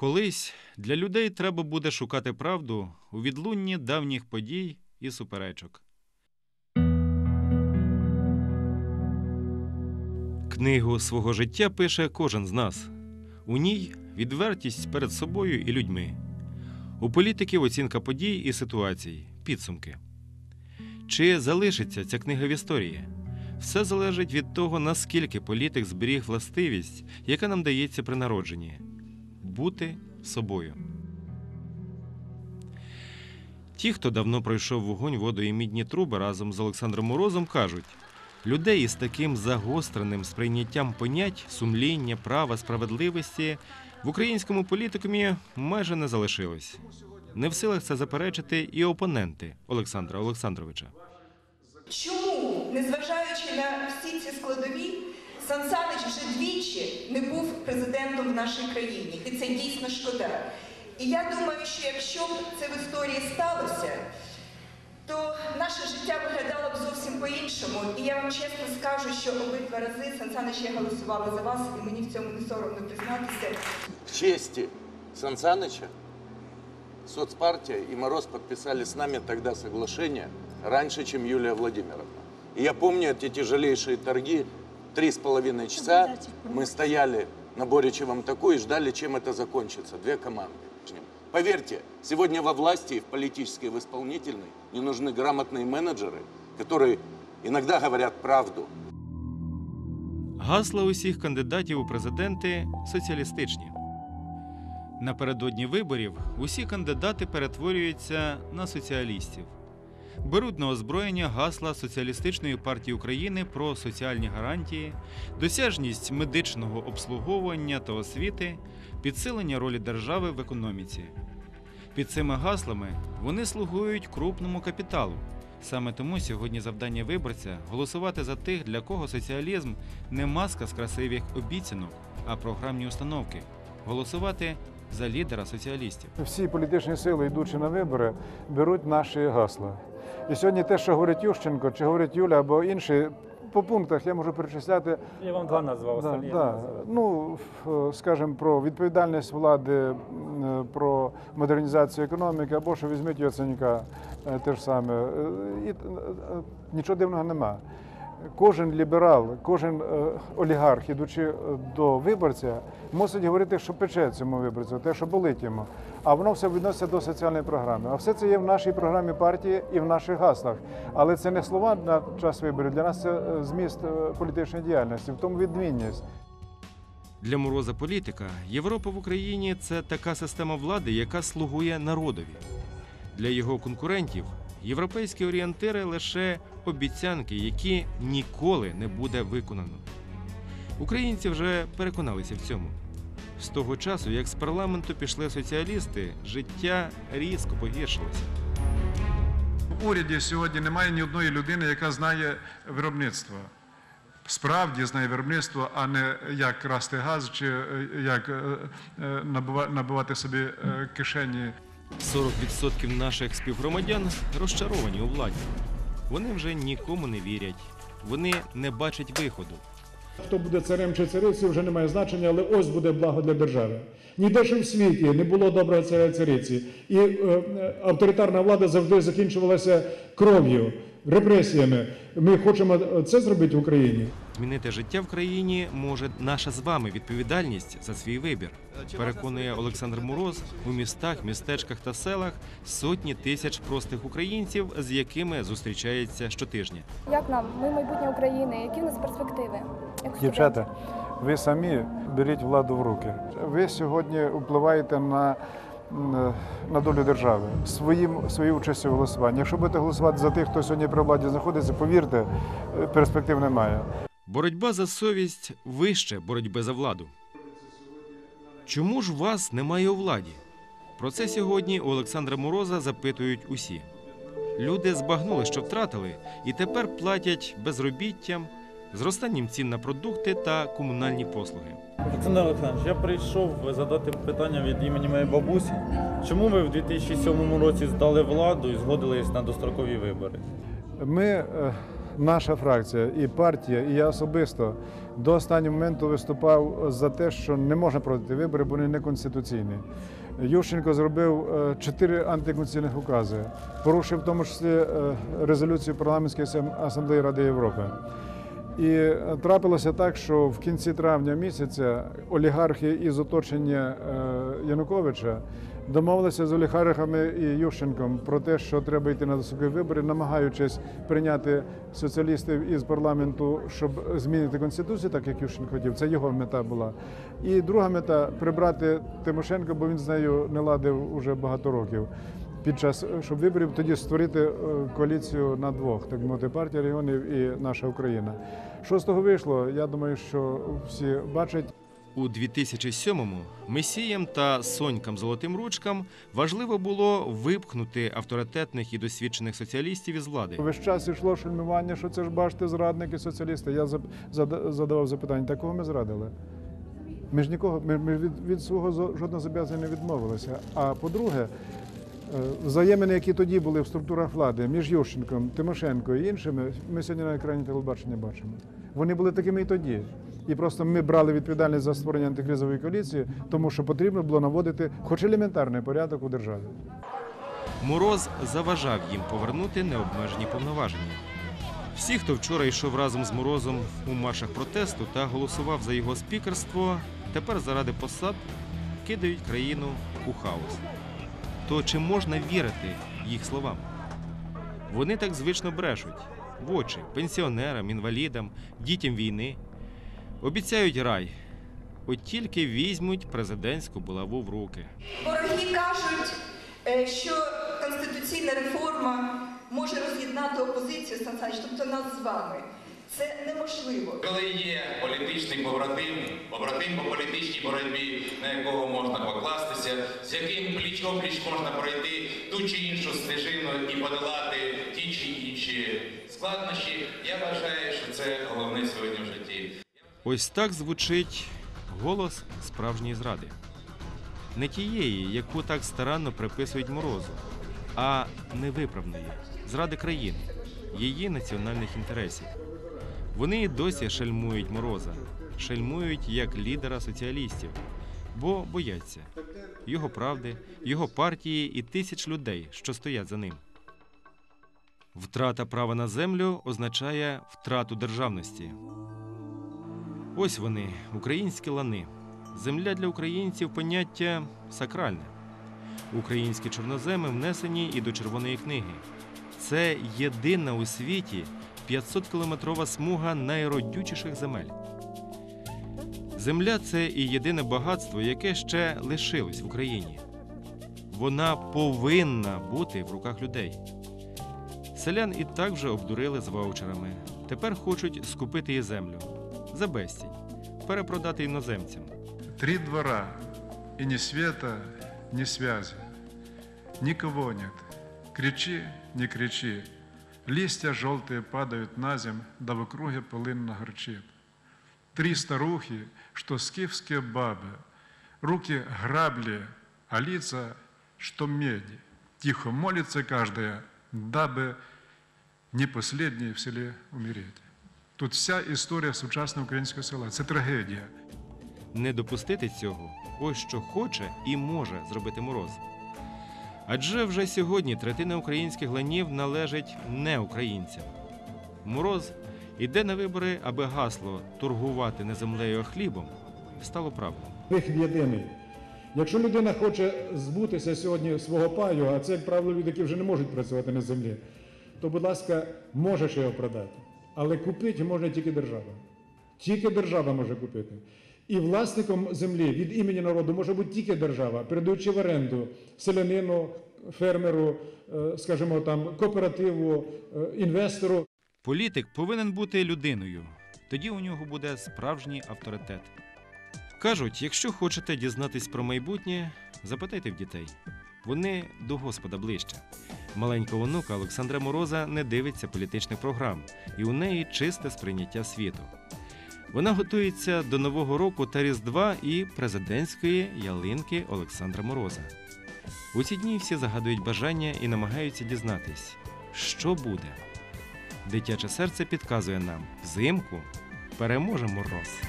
Колись для людей треба буде шукати правду у відлунні давніх подій і суперечок. Книгу свого життя пише кожен з нас. У ній відвертість перед собою і людьми. У політиків оцінка подій і ситуацій, підсумки. Чи залишиться ця книга в історії? Все залежить від того, наскільки політик зберіг властивість, яка нам дається при народженні бути собою. Ті, хто давно пройшов вогонь, воду і мідні труби разом з Олександром Морозом, кажуть: людей із таким загостреним сприйняттям понять, сумління, права, справедливості в українському політикумі майже не залишилось. Не в силах це заперечити і опоненти Олександра Олександровича. Чому, незважаючи на всі ці складові, Сан Санич вже двічі не був президентом в нашій країні, і це дійсно шкода. І я думаю, що якщо б це в історії сталося, то наше життя виглядало б зовсім по-іншому. І я вам чесно скажу, що обидва рази Сан Санич я голосувала за вас, і мені в цьому не соромно признатися. В чести Сан Саныча соцпартия и Мороз подписали с нами тогда соглашение раньше, чем Юлия Владимировна. И я помню эти тяжелейшие торги, три с половиной часа мы стояли на Боричевом таку и ждали, чем это закончится. Две команды. Поверьте, сегодня во власти, и в политической, и в исполнительной не нужны грамотные менеджеры, которые иногда говорят правду. Гасла усіх кандидатів у президенти соціалістичні. Напередодні виборів усі кандидати перетворюються на соціалістів. Беруть на озброєння гасла Соціалістичної партії України про соціальні гарантії, досяжність медичного обслуговування та освіти, підсилення ролі держави в економіці. Під цими гаслами вони слугують крупному капіталу. Саме тому сьогодні завдання виборця голосувати за тих, для кого соціалізм не маска з красивих обіцянок, а програмні установки. Голосувати за лідера соціалістів. Всі політичні сили, йдучи на вибори, беруть наші гасла. І сьогодні те, що говорить Ющенко, чи говорить Юля або інші, по пунктах я можу перечисляти. Я вам два назвав, Да, да. Ну, скажімо, про відповідальність влади, про модернізацію економіки, або що візьміть Яценюка, е, те ж саме. Е, І е, нічого дивного нема. Кожен ліберал, кожен е, олігарх, ідучи е, до виборця, мусить говорити, що пече цьому виборцю, те, що болить йому. А воно все відноситься до соціальної програми. А все це є в нашій програмі партії і в наших гаслах. Але це не слова на час виборів. Для нас це е, зміст політичної діяльності, в тому відмінність. Для мороза політика Європа в Україні це така система влади, яка слугує народові. Для його конкурентів європейські орієнтири лише обіцянки, які ніколи не буде виконано. Українці вже переконалися в цьому. З того часу, як з парламенту пішли соціалісти, життя різко погіршилося. В уряді сьогодні немає ні одної людини, яка знає виробництво. Справді знає виробництво, а не як красти газ чи е, як е, е, набивати собі кишені 40% наших співгромадян розчаровані у владі. Вони вже нікому не вірять, вони не бачать виходу. Хто буде царем чи царицею, вже не має значення, але ось буде благо для держави. Ніде ж в світі не було доброго царя цариці. І е, е, авторитарна влада завжди закінчувалася кров'ю, репресіями. Ми хочемо це зробити в Україні. Змінити життя в країні може наша з вами відповідальність за свій вибір. Переконує Олександр Мороз у містах, містечках та селах сотні тисяч простих українців, з якими зустрічається щотижня. Як нам? Ми майбутнє України. Які в нас перспективи? Як Дівчата, ви самі беріть владу в руки. Ви сьогодні впливаєте на, на долю держави своїм, своєю участю в голосуванні. Якщо будете голосувати за тих, хто сьогодні при владі знаходиться, повірте, е, перспектив немає. Боротьба за совість вище боротьби за владу. Чому ж вас немає у владі? Про це сьогодні у Олександра Мороза запитують усі. Люди збагнули, що втратили, і тепер платять безробіттям, зростанням цін на продукти та комунальні послуги. Олександр Олександрович, я прийшов задати питання від імені моєї бабусі. Чому ви в 2007 році здали владу і згодились на дострокові вибори? Ми е, наша фракція і партія, і я особисто до останнього моменту виступав за те, що не можна проводити вибори, бо вони неконституційні. Ющенко зробив е, чотири антиконституційних укази, порушив в тому числі е, резолюцію парламентської асамблеї Ради Європи. І е, трапилося так, що в кінці травня місяця олігархи із оточення е, Януковича домовилися з олігархами і Ющенком про те, що треба йти на дострокові вибори, намагаючись прийняти соціалістів із парламенту, щоб змінити конституцію, так як Ющенко хотів. Це його мета була. І друга мета прибрати Тимошенко, бо він з нею не ладив уже багато років. Під час щоб виборів тоді створити е, коаліцію на двох, так мовити, партія регіонів і наша Україна. Що з того вийшло? Я думаю, що всі бачать. У 2007-му Месіям та Сонькам Золотим Ручкам важливо було випхнути авторитетних і досвідчених соціалістів із влади. Весь час йшло шельмування, що це ж бачите, зрадники, соціалісти. Я задавав запитання, та кого ми зрадили? Ми ж нікого, ми, ми від, від свого жодного зобов'язання не відмовилися. А по-друге, взаємини, які тоді були в структурах влади між Ющенком, Тимошенко і іншими, ми сьогодні на екрані телебачення бачимо. Вони були такими і тоді. І просто ми брали відповідальність за створення антикризової коаліції, тому що потрібно було наводити хоч елементарний порядок у державі. Мороз заважав їм повернути необмежені повноваження. Всі, хто вчора йшов разом з Морозом у маршах протесту та голосував за його спікерство, тепер заради посад кидають країну у хаос. То чи можна вірити їх словам? Вони так звично брешуть в очі пенсіонерам, інвалідам, дітям війни. Обіцяють рай. От тільки візьмуть президентську булаву в руки. Вороги кажуть, е, що конституційна реформа може роз'єднати опозицію, Сан тобто нас з вами. Це неможливо. Коли є політичний побратим, побратим по політичній боротьбі, на якого можна покластися, з яким пліч опліч можна пройти ту чи іншу стежину і подолати ті чи інші складнощі, я вважаю, що це головне сьогодні в житті. Ось так звучить голос справжньої зради. Не тієї, яку так старанно приписують морозу, а невиправної зради країни, її національних інтересів. Вони і досі шельмують мороза, шельмують як лідера соціалістів, бо бояться його правди, його партії і тисяч людей, що стоять за ним. Втрата права на землю означає втрату державності. Ось вони, українські лани. Земля для українців поняття сакральне. Українські чорноземи внесені і до Червоної книги. Це єдина у світі 500-кілометрова смуга найродючіших земель. Земля це і єдине багатство, яке ще лишилось в Україні. Вона повинна бути в руках людей. Селян і так вже обдурили з ваучерами. Тепер хочуть скупити і землю за безцінь, перепродати іноземцям. Три двора, и ни света, ни связи. Никого нет. Кричи, не кричи. Листья желтые падают на земь, да в округе полынно горчит. Три старухи, что скифские бабы, руки грабли, а лица, что меди. Тихо молится каждая, дабы не последней в селе умереть. Тут вся історія сучасного українського села. Це трагедія. Не допустити цього ось що хоче і може зробити мороз. Адже вже сьогодні третина українських ланів належить не українцям. Мороз іде на вибори, аби гасло торгувати не землею, а хлібом стало правдою. Вихід єдиний. Якщо людина хоче збутися сьогодні свого паю, а це, як правило, люди, які вже не можуть працювати на землі, то, будь ласка, можеш його продати. Але купити може тільки держава. Тільки держава може купити. І власником землі від імені народу може бути тільки держава, передаючи в оренду селянину, фермеру, е, скажімо там, кооперативу, е, інвестору. Політик повинен бути людиною. Тоді у нього буде справжній авторитет. Кажуть, якщо хочете дізнатись про майбутнє, запитайте в дітей. Вони до Господа ближче. Маленька онука Олександра Мороза не дивиться політичних програм, і у неї чисте сприйняття світу. Вона готується до Нового року та Різдва і президентської ялинки Олександра Мороза. У ці дні всі загадують бажання і намагаються дізнатись, що буде. Дитяче серце підказує нам: взимку переможе мороз.